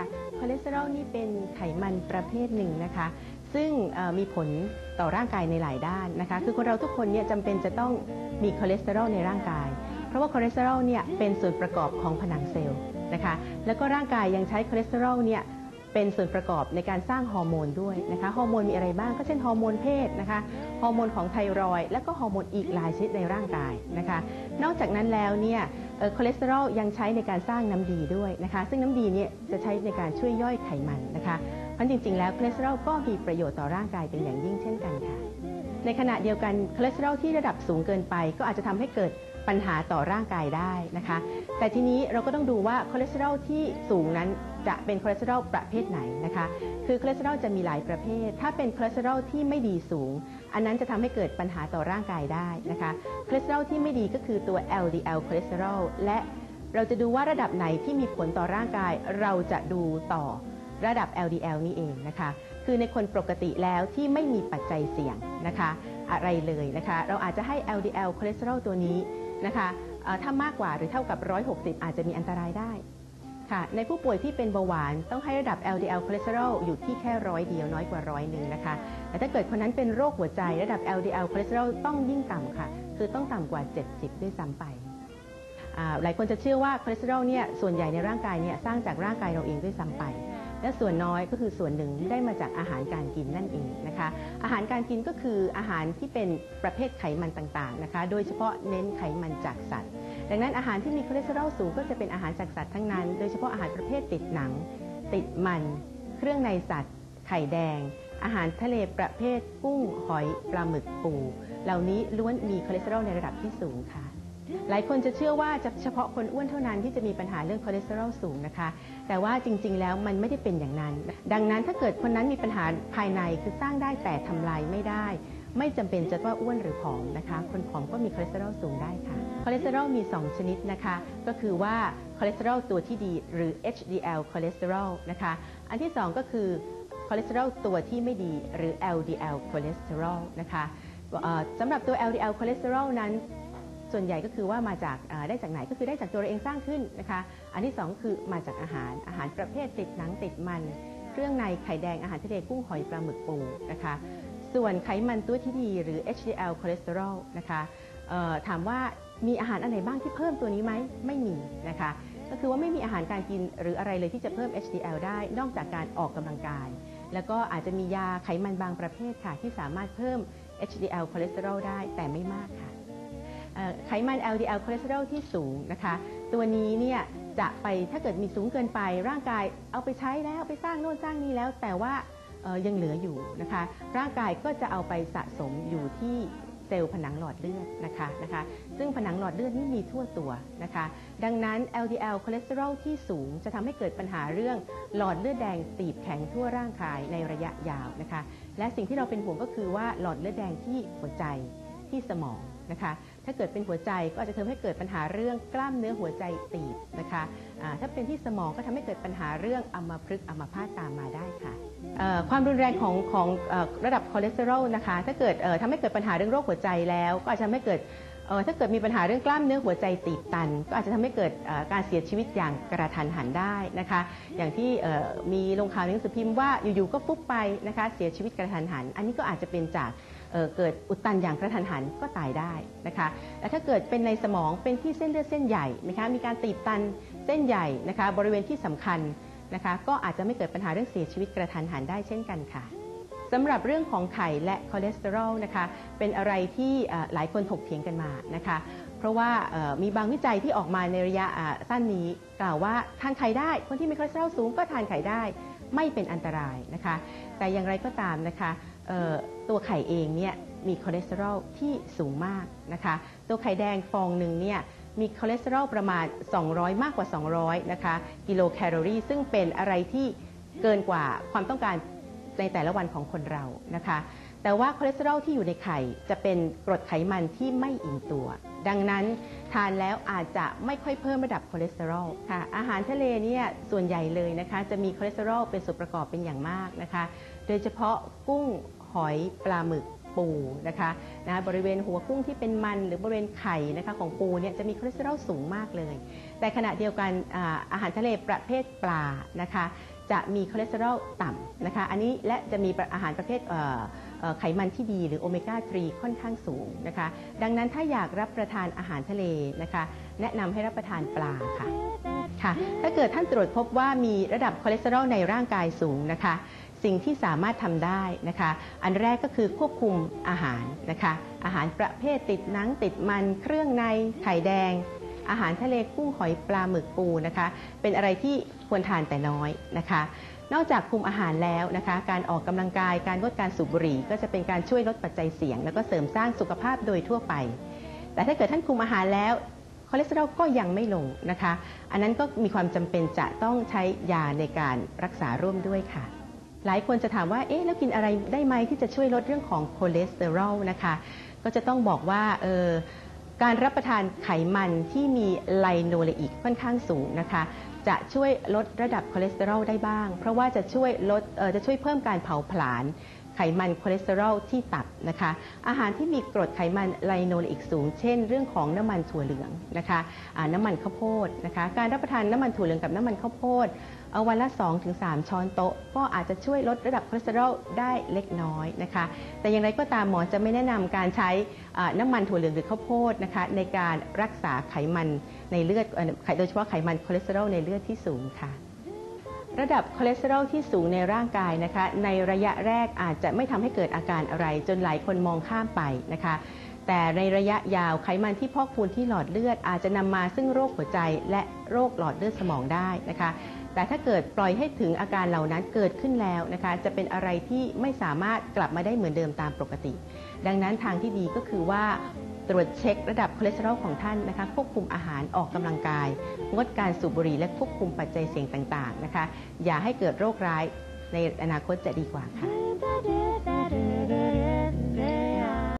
ค่ะคอเลสเตอรอลนี่เป็นไขมันประเภทหนึ่งนะคะ ซึ่งมีผลต่อร่างกายในหลายด้านนะคะ คือคนเราทุกคนเนี่ยจำเป็นจะต้องมีคอเลสเตอรอลในร่างกาย เพราะว่าคอเลสเตอรอลเนี่ยเป็นส่วนประกอบของผนังเซลล์นะคะ แล้วก็ร่างกายยังใช้คอเลสเตอรอลเนี่ยเป็นส่วนประกอบในการสร้างฮอร์โมนด้วยนะคะ ฮอร์โมนมีอะไรบ้างก็เช่นฮอร์โมนเพศนะคะ ฮอร์โมนของไทรอยและก็ฮอร์โมนอีกหลายชนิดในร่างกายนะคะ นอกจากนั้นแล้วเนี่ย คอเลสเตอรอลยังใช้ในการสร้างน้ำดีด้วยนะคะ ซึ่งน้ำดีเนี่ยจะใช้ในการช่วยย่อยไขมันนะคะเพราะจริง ๆ แล้วคอเลสเตอรอลก็มีประโยชน์ต่อร่างกายเป็นอย่างยิ่งเช่นกันค่ะ ในขณะเดียวกันคอเลสเตอรอลที่ระดับสูงเกินไป ก็อาจจะทำให้เกิดปัญหาต่อร่างกายได้นะคะ แต่ทีนี้เราก็ต้องดูว่าคอเลสเตอรอลที่สูงนั้น จะเป็นคอเลสเตอรอลประเภทไหนนะคะ คือคอเลสเตอรอลจะมีหลายประเภท ถ้าเป็นคอเลสเตอรอลที่ไม่ดีสูง อันนั้นจะทำให้เกิดปัญหาต่อร่างกายได้นะคะ คอเลสเตอรอลที่ไม่ดีก็คือตัว LDL คอเลสเตอรอล และเราจะดูว่าระดับไหนที่มีผลต่อร่างกาย เราจะดูต่อระดับ LDL นี่เองนะคะ คือในคนปกติแล้วที่ไม่มีปัจจัยเสี่ยงนะคะ อะไรเลยนะคะ เราอาจจะให้ LDL คอเลสเตอรอลตัวนี้นะคะถ้ามากกว่าหรือเท่ากับ 160 อาจจะมีอันตรายได้ ค่ะ ในผู้ป่วยที่เป็นเบาหวานต้องให้ระดับ LDL คอเลสเตอรอลอยู่ที่แค่ร้อยเดียวน้อยกว่าร้อยหนึ่งนะคะ แต่ถ้าเกิดคนนั้นเป็นโรคหัวใจระดับ LDL คอเลสเตอรอลต้องยิ่งต่ำค่ะ คือต้องต่ำกว่า 70 ด้วยซ้ำไปหลายคนจะเชื่อว่าคอเลสเตอรอลเนี่ยส่วนใหญ่ในร่างกายเนี่ยสร้างจากร่างกายเราเองด้วยซ้ำไป และส่วนน้อยก็คือส่วนหนึ่งได้มาจากอาหารการกินนั่นเองนะคะ อาหารการกินก็คืออาหารที่เป็นประเภทไขมันต่างๆนะคะ โดยเฉพาะเน้นไขมันจากสัตว์ ดังนั้นอาหารที่มีคอเลสเตอรอลสูงก็จะเป็นอาหารจากสัตว์ทั้งนั้น โดยเฉพาะอาหารประเภทติดหนัง ติดมัน เครื่องในสัตว์ ไข่แดง อาหารทะเลประเภทกุ้งหอยปลาหมึกปู เหล่านี้ล้วนมีคอเลสเตอรอลในระดับที่สูงค่ะ หลายคนจะเชื่อว่าจะเฉพาะคนอ้วนเท่านั้นที่จะมีปัญหาเรื่องคอเลสเตอรอลสูงนะคะ แต่ว่าจริงๆ แล้วมันไม่ได้เป็นอย่างนั้น ดังนั้นถ้าเกิดคนนั้นมีปัญหาภายในคือสร้างได้แต่ทำลายไม่ได้ ไม่จำเป็นจะว่าอ้วนหรือผอมนะคะ คนผอมก็มีคอเลสเตอรอลสูงได้ค่ะ คอเลสเตอรอลมี 2 ชนิดนะคะ ก็คือว่าคอเลสเตอรอลตัวที่ดีหรือ HDL คอเลสเตอรอลนะคะ อันที่ 2 ก็คือคอเลสเตอรอลตัวที่ไม่ดีหรือ LDL คอเลสเตอรอลนะคะสำหรับตัว LDL คอเลสเตอรอลนั้นส่วนใหญ่ก็คือว่ามาจากได้จากไหนก็คือได้จากตัวเราเองสร้างขึ้นนะคะ อันที่สองคือมาจากอาหารอาหารประเภทติดหนังติดมัน เครื่องในไข่แดงอาหารทะเลกุ้งหอยปลาหมึกปูนะคะ ส่วนไขมันตัวที่ดีหรือ HDL คอเลสเตอรอลนะคะถามว่ามีอาหารอันไหนบ้างที่เพิ่มตัวนี้ไหมไม่มีนะคะก็คือว่าไม่มีอาหารการกินหรืออะไรเลยที่จะเพิ่ม HDL ได้นอกจากการออกกำลังกาย แล้วก็อาจจะมียาไขมันบางประเภทค่ะ ที่สามารถเพิ่ม HDL คอเลสเตอรอลได้แต่ไม่มากค่ะไขมัน LDL คอเลสเตอรอลที่สูงนะคะ ตัวนี้เนี่ยจะไปถ้าเกิดมีสูงเกินไปร่างกายเอาไปใช้แล้วไปสร้างโน่นสร้างนี่แล้ว แต่ว่า ยังเหลืออยู่นะคะ ร่างกายก็จะเอาไปสะสมอยู่ที่เซลล์ผนังหลอดเลือดนะคะนะคะ ซึ่งผนังหลอดเลือดนี่มีทั่วตัวนะคะ ดังนั้น LDL คอเลสเตอรอลที่สูงจะทำให้เกิดปัญหาเรื่องหลอดเลือดแดงตีบแข็งทั่วร่างกายในระยะยาวนะคะ และสิ่งที่เราเป็นห่วงก็คือว่าหลอดเลือดแดงที่หัวใจ ที่สมองนะคะ ถ้าเกิดเป็นหัวใจก็อาจจะทำให้เกิดปัญหาเรื่องกล้ามเนื้อหัวใจตีบนะคะอ่าถ้าเป็นที่สมองก็ทำให้เกิดปัญหาเรื่องอัมพฤกษ์อัมพาตตามมาได้ค่ะความรุนแรงของของอระดับคอเลสเตอรอลนะคะ ถ้าเกิดเอ่อทำให้เกิดปัญหาเรื่องโรคหัวใจแล้ว ก็อาจจะทำให้เกิดถ้าเกิดมีปัญหาเรื่องกล้ามเนื้อหัวใจตีบตัน ก็อาจจะทำให้เกิดการเสียชีวิตอย่างกระทันหันได้นะคะ อย่างที่มีลงข่าวในหนังสือพิมพ์ว่าอยู่ๆก็ฟุบไปนะคะเสียชีวิตกระทันหัน อันนี้ก็อาจจะเป็นจาก เเกิดอุดตันอย่างกระทันหันก็ตายได้นะคะและถ้าเกิดเป็นในสมองเป็นที่เส้นเลือดเส้นใหญ่นะคะมีการตีบตันเส้นใหญ่นะคะบริเวณที่สำคัญนะคะก็อาจจะไม่เกิดปัญหาเรื่องเสียชีวิตกระทันหันได้เช่นกันค่ะสำหรับเรื่องของไข่และคอเลสเตอรอลนะคะเป็นอะไรที่หลายคนถกเถียงกันมานะคะเพราะว่ามีบางวิจัยที่ออกมาในระยะสั้นนี้กล่าวว่าทานไข่ได้ คนที่มีคอเลสเตอรอลสูงก็ทานไข่ได้ไม่เป็นอันตรายนะคะ แต่อย่างไรก็ตามนะคะ ตัวไข่เองเนี่ยมีคอเลสเตอรอลที่สูงมากนะคะ ตัวไข่แดงฟองหนึ่งเนี่ยมีคอเลสเตอรอลประมาณ 200 มากกว่า 200 นะคะ กิโลแคลอรี่ ซึ่งเป็นอะไรที่เกินกว่าความต้องการในแต่ละวันของคนเรานะคะ แต่ว่าคอเลสเตอรอลที่อยู่ในไข่จะเป็นกรดไขมันที่ไม่อิ่มตัว ดังนั้นทานแล้วอาจจะไม่ค่อยเพิ่มระดับคอเลสเตอรอลค่ะ อาหารทะเลเนี่ยส่วนใหญ่เลยนะคะ จะมีคอเลสเตอรอลเป็นส่วนประกอบเป็นอย่างมากนะคะ โดยเฉพาะกุ้งหอยปลาหมึกปูนะคะนะบริเวณหัวกุ้งที่เป็นมันหรือบริเวณไข่นะคะของปูเนี่ยจะมีคอเลสเตอรอลสูงมากเลย แต่ขณะเดียวกันอาอาหารทะเลประเภทปลานะคะ จะมีคอเลสเตอรอลต่ำนะคะ อันนี้และจะมีอาหารประเภท ไขมันที่ดีหรือโอเมก้า 3 ค่อนข้างสูงนะคะ ดังนั้นถ้าอยากรับประทานอาหารทะเลนะคะ แนะนำให้รับประทานปลาค่ะค่ะ ถ้าเกิดท่านตรวจพบว่ามีระดับคอเลสเตอรอลในร่างกายสูงนะคะ สิ่งที่สามารถทำได้นะคะ อันแรกก็คือควบคุมอาหารนะคะ อาหารประเภทติดหนังติดมัน เครื่องในไข่แดงอาหารทะเลกุ้งหอยปลาหมึกปูนะคะ เป็นอะไรที่ควรทานแต่น้อยนะคะ นอกจากคุมอาหารแล้วนะคะ การออกกำลังกายการงดการสูบบุหรี่ ก็จะเป็นการช่วยลดปัจจัยเสี่ยง แล้วก็เสริมสร้างสุขภาพโดยทั่วไป แต่ถ้าเกิดท่านคุมอาหารแล้วคอเลสเตอรอลก็ยังไม่ลงนะคะ อันนั้นก็มีความจำเป็นจะต้องใช้ยาในการรักษาร่วมด้วยค่ะ หลายคนจะถามว่าเอ๊ะแล้วกินอะไรได้ไหมที่จะช่วยลดเรื่องของคอเลสเตอรอลนะคะก็จะต้องบอกว่าเออการรับประทานไขมันที่มีไลโนเลอิกค่อนข้างสูงนะคะ จะช่วยลดระดับคอเลสเตอรอลได้บ้าง เพราะว่าจะช่วยลดจะช่วยเพิ่มการเผาผลาญไขมันคอเลสเตอรอลที่ต่ นะคะ อาหารที่มีกรดไขมันไลโนเลอิกสูง เช่น เรื่องของน้ำมันถั่วเหลืองนะคะอ่าน้ำมันข้าวโพดนะคะ การรับประทานน้ำมันถั่วเหลืองกับน้ำมันข้าวโพดเอาวันละ 2-3 ช้อนโต๊ะ ก็อาจจะช่วยลดระดับคอเลสเตอรอลได้เล็กน้อยนะคะ แต่อย่างไรก็ตามหมอจะไม่แนะนำการใช้น้ำมันถั่วเหลืองหรือข้าวโพดนะคะในการรักษาไขมันในเลือดเอ่โดยเฉพาะไขมันคอเลสเตอรอลในเลือดที่สูงค่ะ ระดับคอเลสเตอรอลที่สูงในร่างกายนะคะ ในระยะแรกอาจจะไม่ทำให้เกิดอาการอะไร จนหลายคนมองข้ามไปนะคะ แต่ในระยะยาวไขมันที่พอกพูนที่หลอดเลือด อาจจะนำมาซึ่งโรคหัวใจและโรคหลอดเลือดสมองได้นะคะ แต่ถ้าเกิดปล่อยให้ถึงอาการเหล่านั้นเกิดขึ้นแล้วนะคะ จะเป็นอะไรที่ไม่สามารถกลับมาได้เหมือนเดิมตามปกติ ดังนั้นทางที่ดีก็คือว่า ตรวจเช็คระดับคอเลสเตอรอลของท่านนะคะควบคุมอาหารออกกำลังกาย งดการสูบบุหรี่และควบคุมปัจจัยเสี่ยงต่างๆนะคะอย่าให้เกิดโรคร้ายในอนาคตจะดีกว่าค่ะ